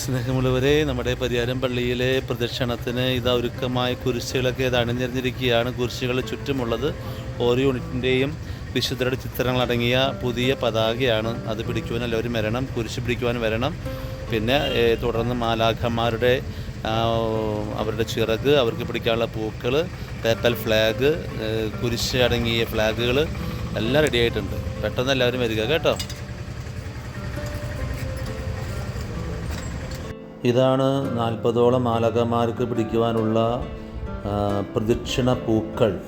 സ്നേഹമുള്ളവരെ നമ്മുടെ പരിയാരം പള്ളിയിലെ പ്രദക്ഷിണത്തിന് ഇതാ ഒരുക്കമായ കുരിശുകളൊക്കെ ഇത് അണിഞ്ഞിരിഞ്ഞിരിക്കുകയാണ് കുരിശുകൾ ചുറ്റുമുള്ളത് ഓരോ യൂണിറ്റിന്റെയും വിശുദ്ധരുടെ ചിത്രങ്ങൾ അടങ്ങിയ പുതിയ പതാകയാണ്. അത് പിടിക്കുവാൻ എല്ലാവരും വരണം കുരിശ് പിടിക്കുവാൻ വരണം. പിന്നെ തുടർന്ന് മാലാഖന്മാരുടെ അവരുടെ ചിറക് അവർക്ക് പിടിക്കാനുള്ള പൂക്കൾ പേപ്പൽ ഫ്ലാഗ് കുരിശ് അടങ്ങിയ ഫ്ലാഗുകൾ എല്ലാം റെഡിയായിട്ടുണ്ട് പെട്ടെന്ന് എല്ലാവരും വരിക കേട്ടോ. ഇതാണ് നാൽപ്പതോളം മാലകമാർക്ക് പിടിക്കുവാനുള്ള പ്രദക്ഷിണ പൂക്കൾ.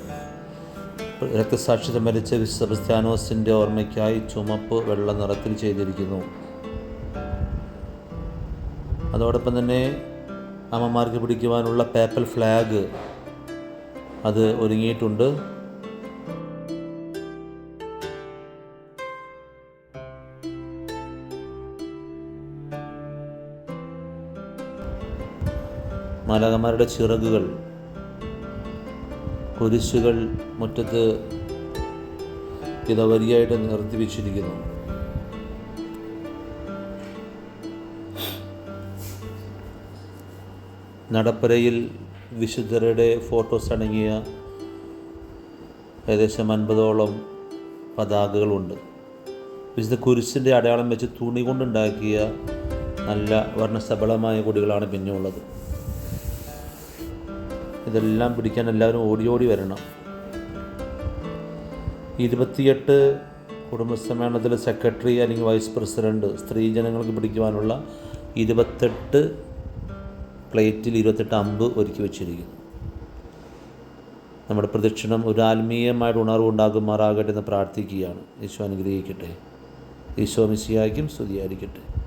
രക്തസാക്ഷി സമ്മരിച്ച സെബസ്ത്യാനോസിന്റെ ഓർമ്മയ്ക്കായി ചുമപ്പ് വെള്ള നിറത്തിൽ ചെയ്തിരിക്കുന്നു. അതോടൊപ്പം തന്നെ അമ്മമാർക്ക് പിടിക്കുവാനുള്ള പേപ്പൽ ഫ്ലാഗ് അത് ഒരുങ്ങിയിട്ടുണ്ട്. മാലാകന്മാരുടെ ചിറകുകൾ കുരിശുകൾ മുറ്റത്ത് ഇത് വരിയായിട്ട് നിർത്തി വെച്ചിരിക്കുന്നു. നടപ്പരയിൽ വിശുദ്ധരുടെ ഫോട്ടോസ് അടങ്ങിയ ഏകദേശം അൻപതോളം പതാകകളുണ്ട്. വിശുദ്ധ കുരിശിന്റെ അടയാളം വെച്ച് തുണി കൊണ്ടുണ്ടാക്കിയ നല്ല വർണസബളമായ കൊടികളാണ് പിന്നെ ഉള്ളത് ഇതെല്ലാം പിടിക്കാൻ എല്ലാവരും ഓടി ഓടി വരണം. ഇരുപത്തിയെട്ട് കുടുംബസമ്മേളനത്തിൽ സെക്രട്ടറി അല്ലെങ്കിൽ വൈസ് പ്രസിഡന്റ് സ്ത്രീജനങ്ങൾക്ക് പിടിക്കുവാനുള്ള ഇരുപത്തെട്ട് പ്ലേറ്റിൽ ഇരുപത്തെട്ട് അമ്പ് ഒരുക്കി വെച്ചിരിക്കുന്നു. നമ്മുടെ പ്രദക്ഷിണം ഒരു ആത്മീയമായിട്ട് ഉണർവ് ഉണ്ടാകുമാറാകട്ടെ എന്ന് പ്രാർത്ഥിക്കുകയാണ്. ഈശോ അനുഗ്രഹിക്കട്ടെ. ഈശോ മിസിയായിരിക്കും സ്തുതിയായിരിക്കട്ടെ.